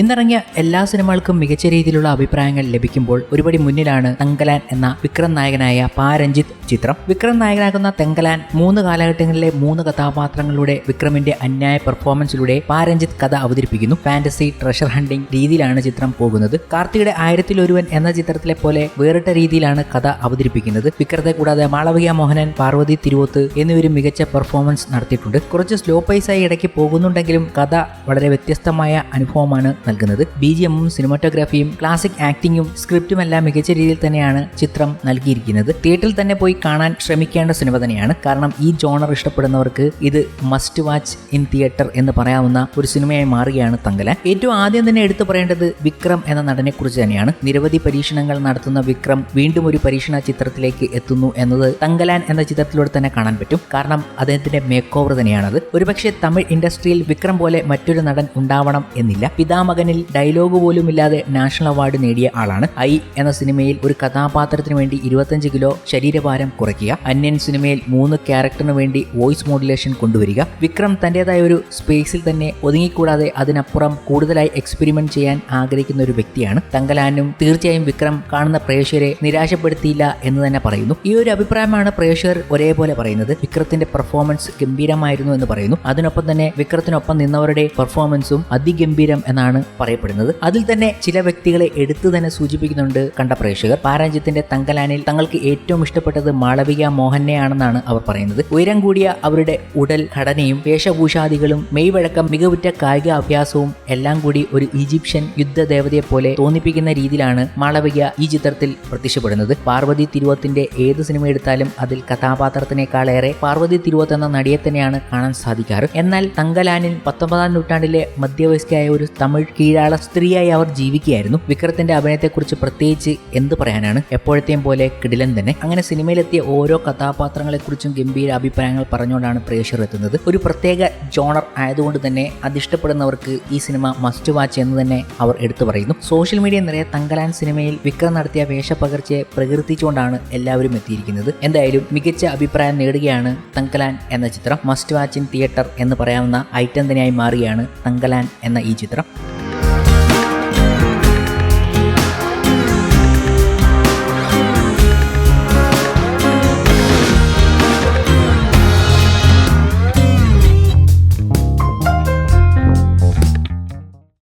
ഇന്നിറങ്ങിയ എല്ലാ സിനിമകൾക്കും മികച്ച രീതിയിലുള്ള അഭിപ്രായങ്ങൾ ലഭിക്കുമ്പോൾ ഒരുപടി മുന്നിലാണ് തങ്കലാൻ എന്ന വിക്രം നായകനായ പാരഞ്ജിത്ത് ചിത്രം. വിക്രം നായകനാകുന്ന തെങ്കലാൻ മൂന്ന് കാലഘട്ടങ്ങളിലെ മൂന്ന് കഥാപാത്രങ്ങളുടെ വിക്രമിന്റെ അന്യായ പെർഫോമൻസിലൂടെ പാരഞ്ജിത്ത് കഥ അവതരിപ്പിക്കുന്നു. ഫാന്റസി ട്രഷർ ഹണ്ടിംഗ് രീതിയിലാണ് ചിത്രം പോകുന്നത്. കാർത്തിയുടെ ആയിരത്തിലൊരുവൻ എന്ന ചിത്രത്തിലെ പോലെ വേറിട്ട രീതിയിലാണ് കഥ അവതരിപ്പിക്കുന്നത്. വിക്രത്തെ കൂടാതെ മാളവിക മോഹനൻ പാർവതി തിരുവോത്ത് എന്നിവരും മികച്ച പെർഫോമൻസ് നടത്തിയിട്ടുണ്ട്. കുറച്ച് സ്ലോ പൈസായി ഇടയ്ക്ക് പോകുന്നുണ്ടെങ്കിലും കഥ വളരെ വ്യത്യസ്തമായ അനുഭവമാണ് നൽകുന്നത്. ബി ജി എമ്മും സിനിമാറ്റോഗ്രാഫിയും ക്ലാസിക് ആക്ടിങ്ങും സ്ക്രിപ്റ്റും എല്ലാം മികച്ച രീതിയിൽ തന്നെയാണ് ചിത്രം നൽകിയിരിക്കുന്നത്. തിയേറ്ററിൽ തന്നെ പോയി കാണാൻ ശ്രമിക്കേണ്ട സിനിമ തന്നെയാണ്. കാരണം ഈ ജോണർ ഇഷ്ടപ്പെടുന്നവർക്ക് ഇത് മസ്റ്റ് വാച്ച് ഇൻ തിയേറ്റർ എന്ന് പറയാവുന്ന ഒരു സിനിമയായി മാറുകയാണ് തങ്കല. ഏറ്റവും ആദ്യം തന്നെ എടുത്തു പറയേണ്ടത് വിക്രം എന്ന നടനെ കുറിച്ച് തന്നെയാണ്. നിരവധി പരീക്ഷണങ്ങൾ നടത്തുന്ന വിക്രം വീണ്ടും ഒരു പരീക്ഷണ ചിത്രത്തിലേക്ക് എത്തുന്നു എന്നത് തങ്കലാൻ എന്ന ചിത്രത്തിലൂടെ തന്നെ കാണാൻ പറ്റും. കാരണം അദ്ദേഹത്തിന്റെ മേക്ക് ഓവർ തന്നെയാണത്. ഒരുപക്ഷെ തമിഴ് ഇൻഡസ്ട്രിയിൽ വിക്രം പോലെ മറ്റൊരു നടൻ ഉണ്ടാവണം എന്നില്ല. പിതാമകനിൽ ഡയലോഗ് പോലും ഇല്ലാതെ നാഷണൽ അവാർഡ് നേടിയ ആളാണ്. ഐ എന്ന സിനിമയിൽ ഒരു കഥാപാത്രത്തിന് വേണ്ടി ഇരുപത്തഞ്ച് കിലോ ശരീരഭാരം കുറയ്ക്കുക. അന്യൻ സിനിമയിൽ മൂന്ന് ക്യാരക്ടറിന് വേണ്ടി വോയിസ് മോഡുലേഷൻ കൊണ്ടുവരിക. വിക്രം തന്റേതായ ഒരു സ്പേസിൽ തന്നെ ഒതുങ്ങിക്കൂടാതെ അതിനപ്പുറം കൂടുതലായി എക്സ്പെരിമെന്റ് ചെയ്യാൻ ആഗ്രഹിക്കുന്ന ഒരു വ്യക്തിയാണ്. തങ്കലാനും തീർച്ചയായും വിക്രം കാണുന്ന പ്രേക്ഷകരെ നിരാശപ്പെടുത്തിയില്ല എന്ന് തന്നെ പറയുന്നു. ഈ ഒരു അഭിപ്രായമാണ് പ്രേക്ഷകർ ഒരേപോലെ പറയുന്നത്. വിക്രത്തിന്റെ പെർഫോമൻസ് ഗംഭീരമായിരുന്നു എന്ന് പറയുന്നു. അതിനൊപ്പം തന്നെ വിക്രത്തിനൊപ്പം നിന്നവരുടെ പെർഫോമൻസും അതിഗംഭീരം എന്നാണ് പറയപ്പെടുന്നത്. അതിൽ തന്നെ ചില വ്യക്തികളെ എടുത്തു തന്നെ സൂചിപ്പിക്കുന്നുണ്ട്. കണ്ട പ്രേക്ഷകർ പാരാജ്യത്തിന്റെ തങ്കലാനിൽ തങ്ങൾക്ക് ഏറ്റവും ഇഷ്ടപ്പെട്ടത് മാളവിക മോഹനെയാണെന്നാണ് അവർ പറയുന്നത്. ഉയരം കൂടിയ അവരുടെ ഉടൽ ഘടനയും വേഷഭൂഷാദികളും മെയ്വഴക്കം മികവുറ്റ കായിക അഭ്യാസവും എല്ലാം കൂടി ഒരു ഈജിപ്ഷ്യൻ യുദ്ധദേവതയെ പോലെ തോന്നിപ്പിക്കുന്ന രീതിയിലാണ് മാളവിക ഈ ചിത്രത്തിൽ പ്രത്യക്ഷപ്പെടുന്നത്. പാർവതി തിരുവത്തിന്റെ ഏത് സിനിമ എടുത്താലും അതിൽ കഥാപാത്രത്തിനേക്കാളേറെ പാർവതി തിരുവത്ത് എന്ന നടിയെ തന്നെയാണ് കാണാൻ സാധിക്കാറ്. എന്നാൽ തങ്കലാനിൽ പത്തൊമ്പതാം നൂറ്റാണ്ടിലെ മധ്യവയസ്കയായ ഒരു തമിഴ് കീഴാള സ്ത്രീയായി അവർ ജീവിക്കുകയായിരുന്നു. വിക്രത്തിന്റെ അഭിനയത്തെക്കുറിച്ച് പ്രത്യേകിച്ച് എന്ത് പറയാനാണ്? എപ്പോഴത്തെയും പോലെ കിടിലൻ തന്നെ. അങ്ങനെ സിനിമയിലെത്തിയ ഓരോ കഥാപാത്രങ്ങളെക്കുറിച്ചും ഗംഭീര അഭിപ്രായങ്ങൾ പറഞ്ഞുകൊണ്ടാണ് പ്രേക്ഷകർ എത്തുന്നത്. ഒരു പ്രത്യേക ജോണർ ആയതുകൊണ്ട് തന്നെ അതിഷ്ടപ്പെടുന്നവർക്ക് ഈ സിനിമ മസ്റ്റ് വാച്ച് എന്ന് തന്നെ അവർ എടുത്തു പറയുന്നു. സോഷ്യൽ മീഡിയ നിറയെ തങ്കലാൻ സിനിമയിൽ വിക്രം നടത്തിയ വേഷപ്പകർച്ചയെ പ്രകീർത്തിച്ചുകൊണ്ടാണ് എല്ലാവരും എത്തിയിരിക്കുന്നത്. എന്തായാലും മികച്ച അഭിപ്രായം നേടുകയാണ് തങ്കലാൻ എന്ന ചിത്രം. മസ്റ്റ് വാച്ച് ഇൻ തിയേറ്റർ എന്ന് പറയാവുന്ന ഐറ്റം തന്നെയായി മാറുകയാണ് തങ്കലാൻ എന്ന ഈ ചിത്രം.